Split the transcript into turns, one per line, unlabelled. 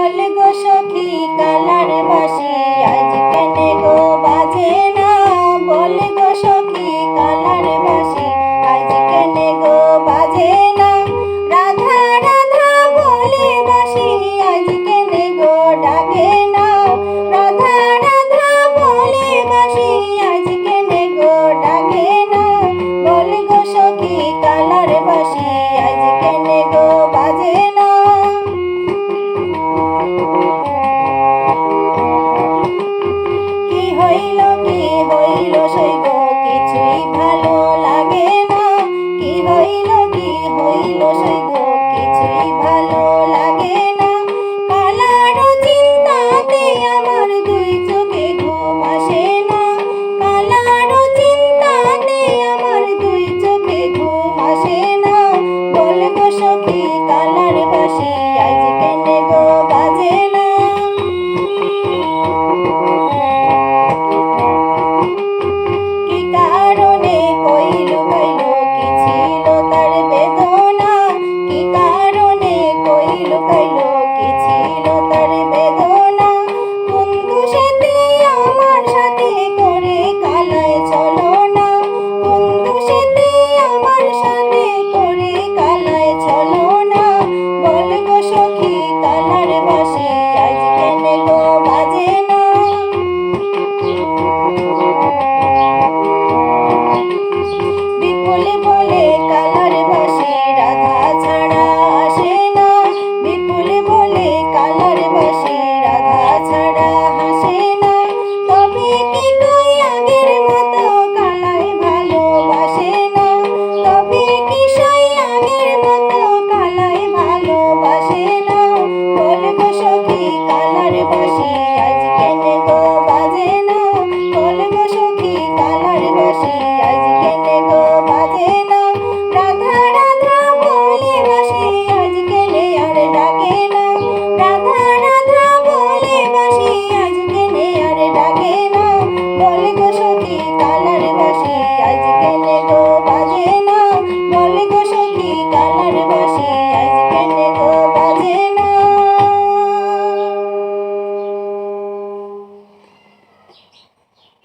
বল গো সখী কালার বাসি। Pelo, pelo. সখী কালার বাসি